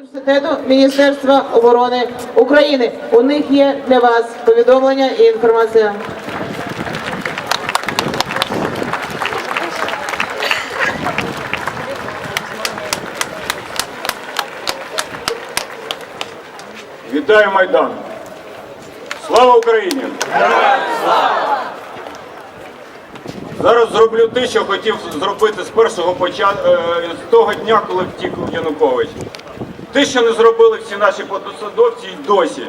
університету Міністерства оборони України. У них є для вас повідомлення і інформація. Вітаю Майдан! Слава Україні! Зараз зроблю те, що хотів зробити з першого початку, з того дня, коли втік Янукович. Те, що не зробили всі наші посадовці й досі.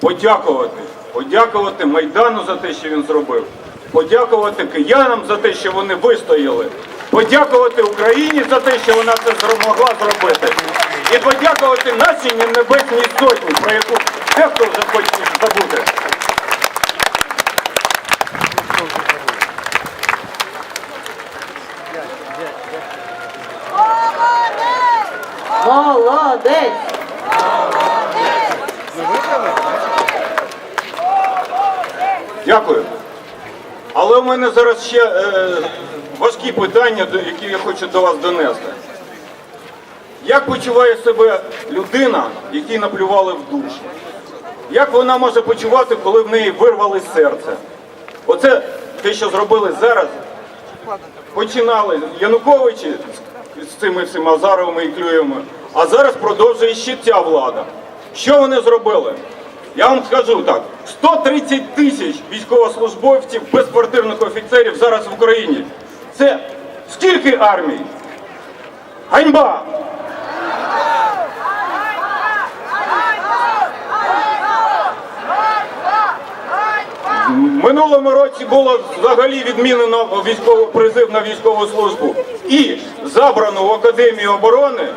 Подякувати. Подякувати Майдану за те, що він зробив. Подякувати киянам за те, що вони вистояли. Подякувати Україні за те, що вона це змогла зробити. І подякувати нашій небесній сотні, про яку дехто вже хоче забути. Молодець! Дякую. Але у мене зараз ще е, важкі питання, які я хочу до вас донести. Як почуває себе людина, якій наплювали в душу? Як вона може почувати, коли в неї вирвали серце? Оце те, що зробили зараз. Починали Януковичі з, цими всіма Азаровими і Клюєвими, а зараз продовжує ще ця влада. Що вони зробили? Я вам скажу так: 130 тисяч військовослужбовців без квартирних офіцерів зараз в Україні. Це скільки армій? Ганьба! Минулому році було взагалі відмінено військовий призив на військову службу і забрано в Академію оборони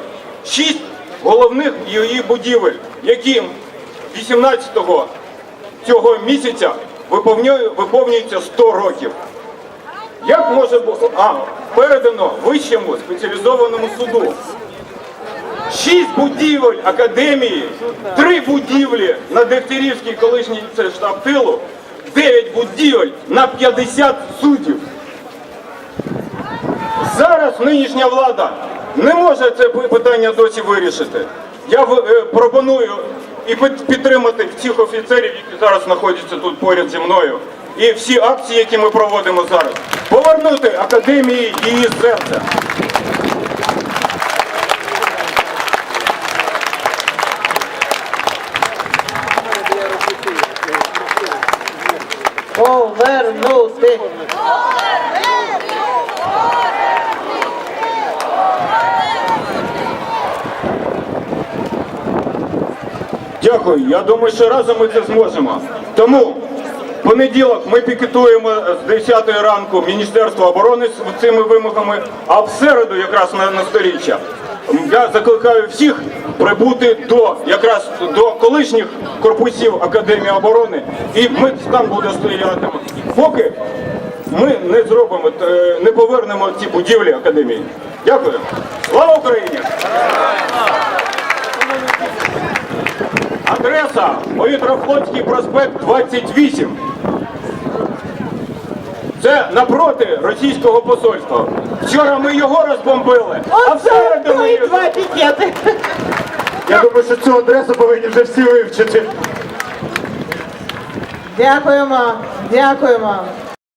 шість головних її будівель, яким 18-го цього місяця виповнюється 100 років. Як може бути? А, передано вищому спеціалізованому суду. Шість будівель академії, три будівлі на Дегтярівській колишній штаб тилу, дев'ять будівель на 50 суддів. Зараз нинішня влада не може це питання досі вирішити. Я е, пропоную і підтримати всіх офіцерів, які зараз знаходяться тут поряд зі мною, і всі акції, які ми проводимо зараз, повернути академії її серця. Повернути. Дякую. Я думаю, що разом ми це зможемо. Тому понеділок ми пікетуємо з 10 ранку Міністерство оборони з цими вимогами, а в середу, якраз на, на сторіччя, я закликаю всіх прибути до якраз до колишніх корпусів Академії оборони, і ми там буде стояти. Поки ми не зробимо, е, не повернемо ці будівлі академії. Дякую. Слава Україні! Адреса Повітрофлотський проспект 28. Це напроти російського посольства. Вчора ми його розбомбили, а в Я думаю, що цю адресу повинні вже всі вивчити. Дякуємо, дякуємо.